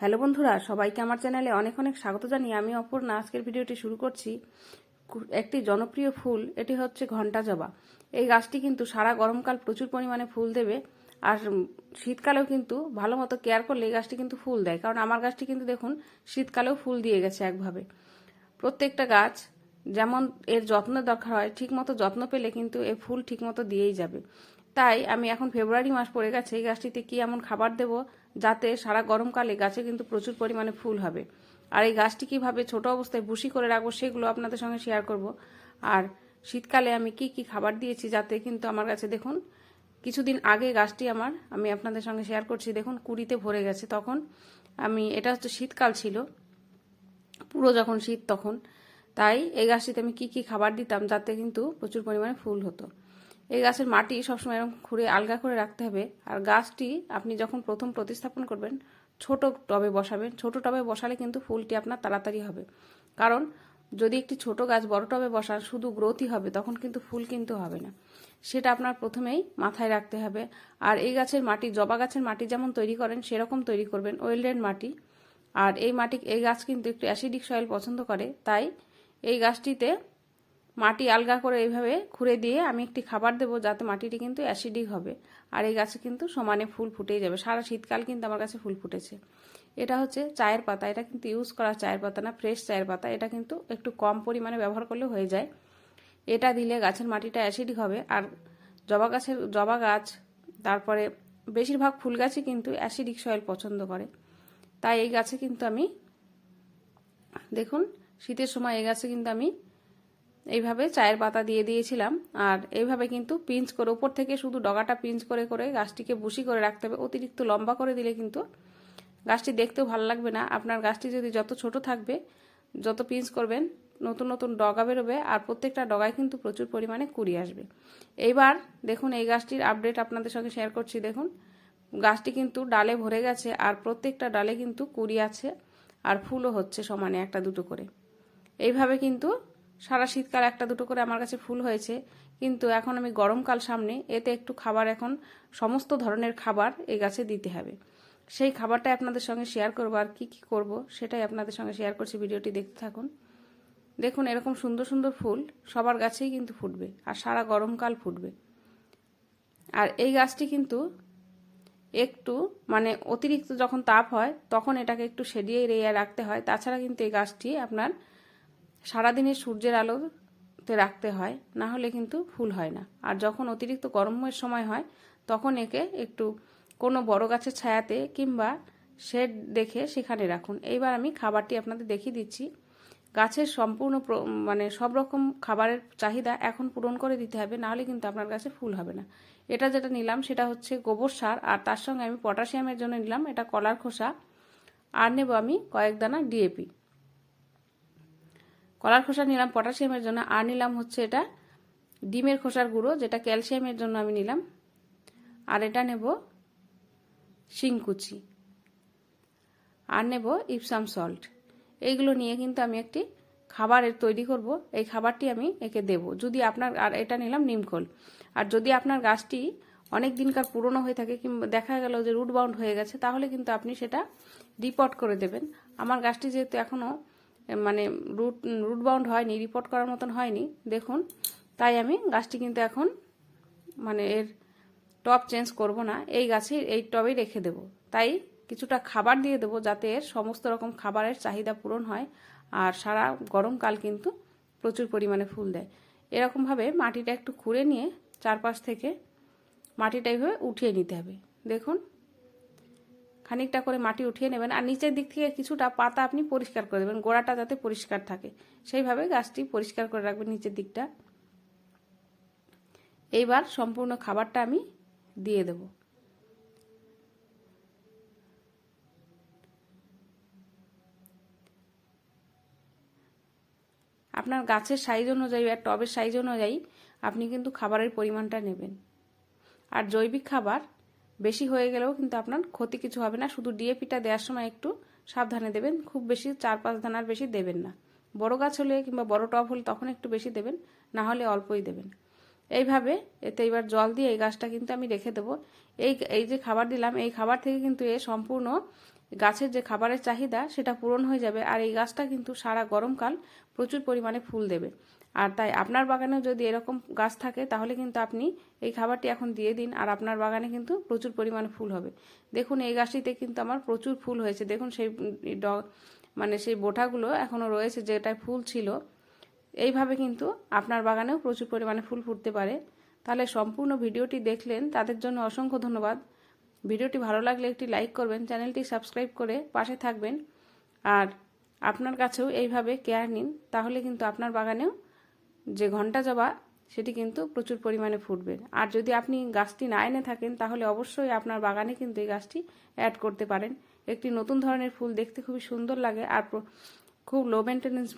Hello বন্ধুরা, সবাইকে আমার চ্যানেলে অনেক অনেক স্বাগত জানিয়ে আমি অপর্ণা। আজকের ভিডিওটি শুরু করছি একটি জনপ্রিয় ফুল, এটি হচ্ছে ঘণ্টা জবা। এই গাছটি কিন্তু সারা গরমকাল প্রচুর পরিমাণে ফুল দেবে আর শীতকালেও কিন্তু ভালো মতো কেয়ার করলে এই গাছটি কিন্তু ফুল দেয়। কারণ আমার গাছটি কিন্তু দেখুন, শীতকালেও ফুল দিয়ে গেছে একভাবে। প্রত্যেকটা গাছ যেমন এর যত্নের দরকার হয়, ঠিক মতো যত্ন পেলে কিন্তু এ ফুল ঠিক মতো দিয়েই যাবে। তাই আমি এখন ফেব্রুয়ারি মাস পড়ে গেছে, এই গাছটিতে কি এমন খাবার দেব যাতে সারা গরমকালে গাছে কিন্তু প্রচুর পরিমাণে ফুল হবে। আর এই গাছটি কীভাবে ছোট অবস্থায় বুশি করে রাখব সেগুলো আপনাদের সঙ্গে শেয়ার করব। আর শীতকালে আমি কি কি খাবার দিয়েছি যাতে কিন্তু আমার কাছে দেখুন, কিছুদিন আগে গাছটি আমার, আমি আপনাদের সঙ্গে শেয়ার করছি, দেখুন কুড়িতে ভরে গেছে। তখন আমি, এটা হচ্ছে শীতকাল ছিল, পুরো যখন শীত তখন, তাই এই গাছটিতে আমি কি কি খাবার দিতাম যাতে কিন্তু প্রচুর পরিমাণে ফুল হতো। এই গাছের মাটি সবসময় এরকম খুঁড়ে আলগা করে রাখতে হবে। আর গাছটি আপনি যখন প্রথম প্রতিস্থাপন করবেন, ছোট টবে বসাবেন। ছোট টবে বসালে কিন্তু ফুলটি আপনার তাড়াতাড়ি হবে। কারণ যদি একটি ছোট গাছ বড় টবে বসান, শুধু গ্রোথই হবে, তখন কিন্তু ফুল কিন্তু হবে না। সেটা আপনার প্রথমেই মাথায় রাখতে হবে। আর এই গাছের মাটি, জবা গাছের মাটি যেমন তৈরি করেন, সেরকম তৈরি করবেন ওয়েলডেন মাটি। আর এই মাটি, এই গাছ কিন্তু একটু অ্যাসিডিক সয়েল পছন্দ করে। তাই এই গাছটিতে মাটি আলগা করে এইভাবে খুঁড়ে দিয়ে আমি একটি খাবার দেবো, যাতে মাটিটি কিন্তু অ্যাসিডিক হবে। আর এই গাছে কিন্তু সমানে ফুল ফুটেই যাবে। সারা শীতকাল কিন্তু আমার কাছে ফুল ফুটেছে। এটা হচ্ছে চায়ের পাতা। এটা কিন্তু ইউজ করা চায়ের পাতা না ফ্রেশ চায়ের পাতা। এটা কিন্তু একটু কম পরিমাণে ব্যবহার করলে হয়ে যায়। এটা দিলে গাছের মাটিটা অ্যাসিডিক হবে। আর জবা গাছের, জবা গাছ, তারপরে বেশিরভাগ ফুল গাছই কিন্তু অ্যাসিডিক সয়েল পছন্দ করে। তাই এই গাছে কিন্তু আমি, দেখুন, শীতের সময় এই গাছে কিন্তু আমি এইভাবে চায়ের পাতা দিয়ে দিয়েছিলাম। আর এইভাবে কিন্তু পিঞ্চ করে উপর থেকে শুধু ডগাটা পিঞ্চ করে করে গাছটিকে বুশি করে রাখতে হবে। অতিরিক্ত লম্বা করে দিলে কিন্তু গাছটি দেখতেও ভালো লাগবে না। আপনার গাছটি যদি যত ছোট থাকবে, যত পিঞ্চ করবেন, নতুন নতুন ডগা বেরোবে আর প্রত্যেকটা ডগায় কিন্তু প্রচুর পরিমাণে কুড়ি আসবে। এইবার দেখুন, এই গাছটির আপডেট আপনাদের সঙ্গে শেয়ার করছি। দেখুন, গাছটি কিন্তু ডালে ভরে গেছে আর প্রত্যেকটা ডালে কিন্তু কুড়ি আছে আর ফুলও হচ্ছে সমানে একটা দুটো করে। এইভাবে কিন্তু সারা শীতকাল একটা দুটো করে আমার কাছে ফুল হয়েছে, কিন্তু এখন আমি গরমকাল সামনে, এতে একটু খাবার এখন সমস্ত ধরনের খাবার এই গাছে দিতে হবে। সেই খাবারটাই আপনাদের সঙ্গে শেয়ার করব আর কি কি করব, সেটাই আপনাদের সঙ্গে শেয়ার করছি, ভিডিওটি দেখতে থাকুন। দেখুন, এরকম সুন্দর সুন্দর ফুল সবার গাছেই কিন্তু ফুটবে, আর সারা গরমকাল ফুটবে। আর এই গাছটি কিন্তু একটু মানে অতিরিক্ত যখন তাপ হয়, তখন এটাকে একটু সেডিয়ে রেয়ে রাখতে হয়। তাছাড়া কিন্তু এই গাছটি আপনার সারাদিনের সূর্যের আলোতে রাখতে হয়, না হলে কিন্তু ফুল হয় না। আর যখন অতিরিক্ত গরমের সময় হয়, তখন একে একটু কোনো বড় গাছের ছায়াতে কিংবা শেড দেখে সেখানে রাখুন। এইবার আমি খাবারটি আপনাদের দেখিয়ে দিচ্ছি। গাছের সম্পূর্ণ প্র- মানে সব রকম খাবারের চাহিদা এখন পূরণ করে দিতে হবে নাহলে কিন্তু আপনার গাছে ফুল হবে না। এটা যেটা নিলাম সেটা হচ্ছে গোবর সার, আর তার সঙ্গে আমি পটাশিয়ামের জন্য নিলাম, এটা কলার খোসা। আর নেব আমি কয়েক দানা ডিএপি। কলার খোসা নিলাম, পটাশিয়ামের জন্য, আর নিলাম হচ্ছে এটা ডিমের খোসার গুঁড়ো, যেটা ক্যালসিয়ামের জন্য আমি নিলাম। আর এটা নেব শিংকুচি আর নেব ইপসাম সল্ট। এইগুলো নিয়ে কিন্তু আমি একটি খাবারের তৈরি করব। এই খাবারটি আমি একে দেব। যদি আপনার, আর এটা নিলাম নিমখোল আর যদি আপনার গাছটি অনেক দিনকার পুরনো হয়ে থাকে কিংবা দেখা গেল যে রুট বাউন্ড হয়ে গেছে, তাহলে কিন্তু আপনি সেটা রিপোর্ট করে দেবেন। আমার গাছটি যেহেতু এখনও মানে রুট রুট বাউন্ড হয়নি রিপোর্ট করার মতন হয়নি, দেখুন। তাই আমি গাছটি কিন্তু এখন মানে এর টব চেঞ্জ করব না, এই গাছের, এই টবেই রেখে দেব। তাই কিছুটা খাবার দিয়ে দেবো যাতে এর সমস্ত রকম খাবারের চাহিদা পূরণ হয় আর সারা গরমকাল কিন্তু প্রচুর পরিমাণে ফুল দেয়। এরকমভাবে মাটিটা একটু খুঁড়ে নিয়ে চারপাশ থেকে মাটিটা এইভাবে উঠিয়ে নিতে হবে। দেখুন খানিকটা করে মাটি উঠিয়ে নেবেন আর নিচের দিক থেকে কিছুটা পাতা আপনি পরিষ্কার করে দেবেন, গোড়াটা যাতে পরিষ্কার থাকে। সেইভাবে গাছটি পরিষ্কার করে রাখবেন নিচের দিকটা। এইবার সম্পূর্ণ খাবারটা আমি দিয়ে দেব। আপনার গাছের সাইজ অনুযায়ী আর টবের সাইজ অনুযায়ী আপনি কিন্তু খাবারের পরিমাণটা নেবেন। আর জৈবিক খাবার বেশি হয়ে গেলেও কিন্তু আপনার ক্ষতি কিছু হবে না। শুধু ডিএপিটা দেওয়ার সময় একটু সাবধানে দেবেন। খুব বেশি চার পাঁচ দানার বেশি দেবেন না। বড় গাছ হলে কিংবা বড় টব হলে তখন একটু বেশি দেবেন, না হলে অল্পই দেবেন। এইভাবে এতে এবার জল দিয়ে এই গাছটা কিন্তু আমি রেখে দেবো। এই এই যে খাবার দিলাম, এই খাবার থেকে কিন্তু এ সম্পূর্ণ গাছের যে খাবারের চাহিদা, সেটা পূরণ হয়ে যাবে আর এই গাছটা কিন্তু সারা গরমকাল প্রচুর পরিমাণে ফুল দেবে। আর তাই আপনার বাগানেও যদি এরকম গাছ থাকে, তাহলে কিন্তু আপনি এই খাবারটি এখন দিয়ে দিন আর আপনার বাগানে কিন্তু প্রচুর পরিমাণে ফুল হবে। দেখুন, এই গাছটিতে কিন্তু আমার প্রচুর ফুল হয়েছে। দেখুন, সেই ড মানে সেই বোটাগুলো এখনও রয়েছে যেটায় ফুল ছিল। এইভাবে কিন্তু আপনার বাগানেও প্রচুর পরিমাণে ফুল ফুটতে পারে। তাহলে সম্পূর্ণ ভিডিওটি দেখলেন। তাদের জন্য অসংখ্য ধন্যবাদ। ভিডিওটি ভালো লাগলে একটি লাইক করবেন, চ্যানেলটি সাবস্ক্রাইব করে পাশে থাকবেন। আর আপনার কাছেও এইভাবে কেয়ার নিন, তাহলে কিন্তু আপনার বাগানেও যে ঘণ্টা জবা, সেটি কিন্তু প্রচুর পরিমাণে ফুটবে। আর যদি আপনি গাছটি না এনে থাকেন, তাহলে অবশ্যই আপনার বাগানে কিন্তু এই গাছটি অ্যাড করতে পারেন। একটি নতুন ধরনের ফুল দেখতে খুবই সুন্দর লাগে আর খুব লো মেনটেন্যান্স